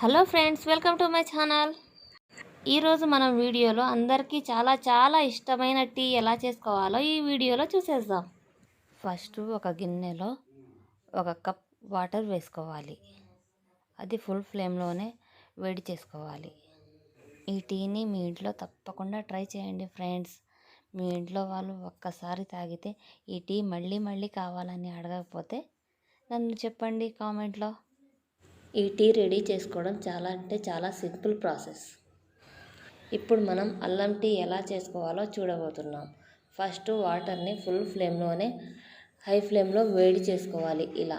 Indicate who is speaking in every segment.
Speaker 1: Hello friends welcome to my channel. ఈరోజు మనం వీడియోలో అందరికీ చాలా చాలా ఇష్టమైన టీ ఎలా చేసుకోవాలో ఈ వీడియోలో చూసేద్దాం. ఫస్ట్ ఒక గిన్నెలో ఒక కప్ వాటర్ వేసుకోవాలి. అది ఫుల్ ఫ్లేమ్లోనే వేడి చేసుకోవాలి. ఈ టీని మీ ఇంట్లో తప్పకుండా ట్రై చేయండి ఫ్రెండ్స్. మీ ఇంట్లో వాళ్ళు ఒక్కసారి తాగితే ఈ టీ మళ్ళీ మళ్ళీ కావాలని అడగకపోతే నన్ను చెప్పండి కామెంట్లో. ఈ టీ రెడీ చేసుకోవడం చాలా అంటే చాలా సింపుల్ ప్రాసెస్. ఇప్పుడు మనం అల్లం టీ ఎలా చేసుకోవాలో చూడబోతున్నాం. ఫస్ట్ వాటర్ని ఫుల్ ఫ్లేమ్లోనే హై ఫ్లేమ్లో వేడి చేసుకోవాలి ఇలా.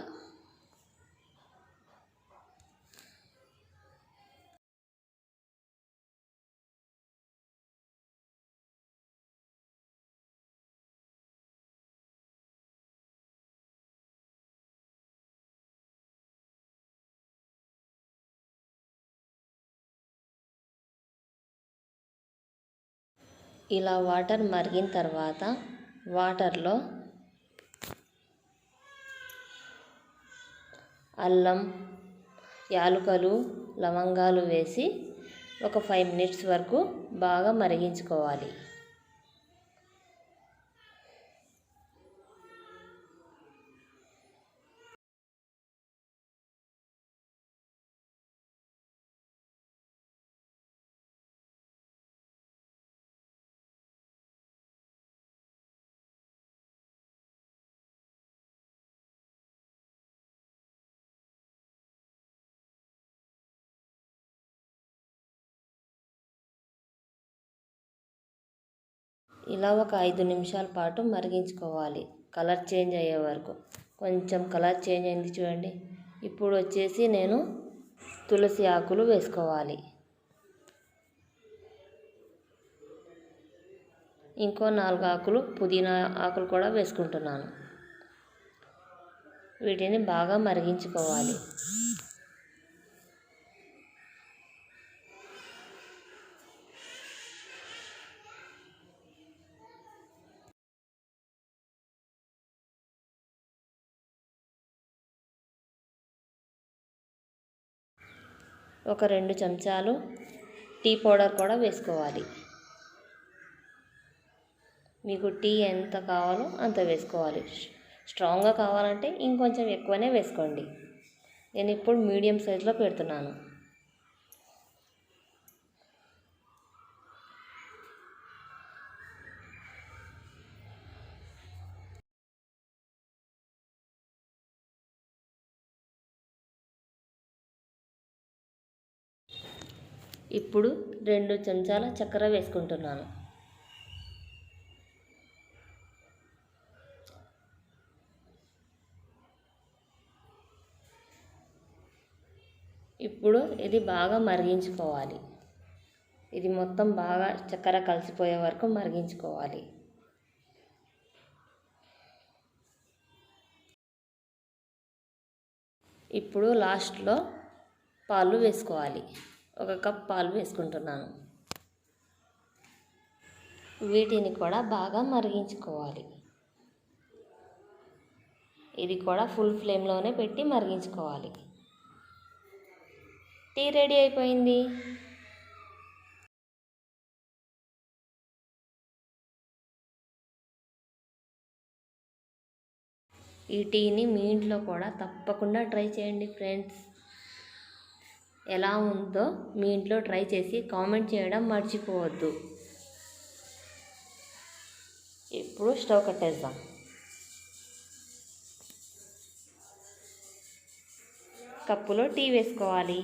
Speaker 1: ఇలా వాటర్ మరిగిన తర్వాత వాటర్లో అల్లం యాలుకలు లవంగాలు వేసి ఒక ఫైవ్ మినిట్స్ వరకు బాగా మరిగించుకోవాలి. ఇలా ఒక ఐదు నిమిషాల పాటు మరిగించుకోవాలి. కలర్ చేంజ్ అయ్యే వరకు. కొంచెం కలర్ చేంజ్ అయింది చూడండి. ఇప్పుడు వచ్చేసి నేను తులసి ఆకులు వేసుకోవాలి. ఇంకో నాలుగు ఆకులు పుదీనా ఆకులు కూడా వేసుకుంటున్నాను. వీటిని బాగా మరిగించుకోవాలి. ఒక రెండు చెంచాలు టీ పౌడర్ కూడా వేసుకోవాలి. మీకు టీ ఎంత కావాలో అంత వేసుకోవాలి. స్ట్రాంగ్గా కావాలంటే ఇంకొంచెం ఎక్కువనే వేసుకోండి. నేను ఇప్పుడు మీడియం సైజులో పెడుతున్నాను. ఇప్పుడు రెండు చెంచాల చక్కెర వేసుకుంటున్నాను. ఇప్పుడు ఇది బాగా మరిగించుకోవాలి. ఇది మొత్తం బాగా చక్కెర కలిసిపోయే వరకు మరిగించుకోవాలి. ఇప్పుడు లాస్ట్లో పాలు వేసుకోవాలి. ఒక కప్ పాలు వేసుకుంటున్నాను. వీటిని కూడా బాగా మరిగించుకోవాలి. ఇది కూడా ఫుల్ ఫ్లేమ్లోనే పెట్టి మరిగించుకోవాలి. టీ రెడీ అయిపోయింది. ఈ టీని మీ ఇంట్లో కూడా తప్పకుండా ట్రై చేయండి ఫ్రెండ్స్. ఎలా ఉందో మీ ఇంట్లో ట్రై చేసి కామెంట్ చేయడం మర్చిపోవద్దు. ఇప్పుడు స్టవ్ కట్టేద్దాం. కప్పులో టీ వేసుకోవాలి.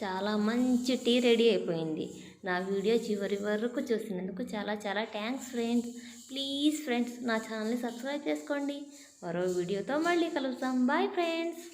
Speaker 1: చాలా మంచి టీ రెడీ అయిపోయింది. నా వీడియో చివరి వరకు చూసినందుకు చాలా చాలా థ్యాంక్స్ ఫ్రెండ్స్. ప్లీజ్ ఫ్రెండ్స్ నా ఛానల్ని సబ్స్క్రైబ్ చేసుకోండి. మరో వీడియోతో మళ్ళీ కలుస్తాం బాయ్ ఫ్రెండ్స్.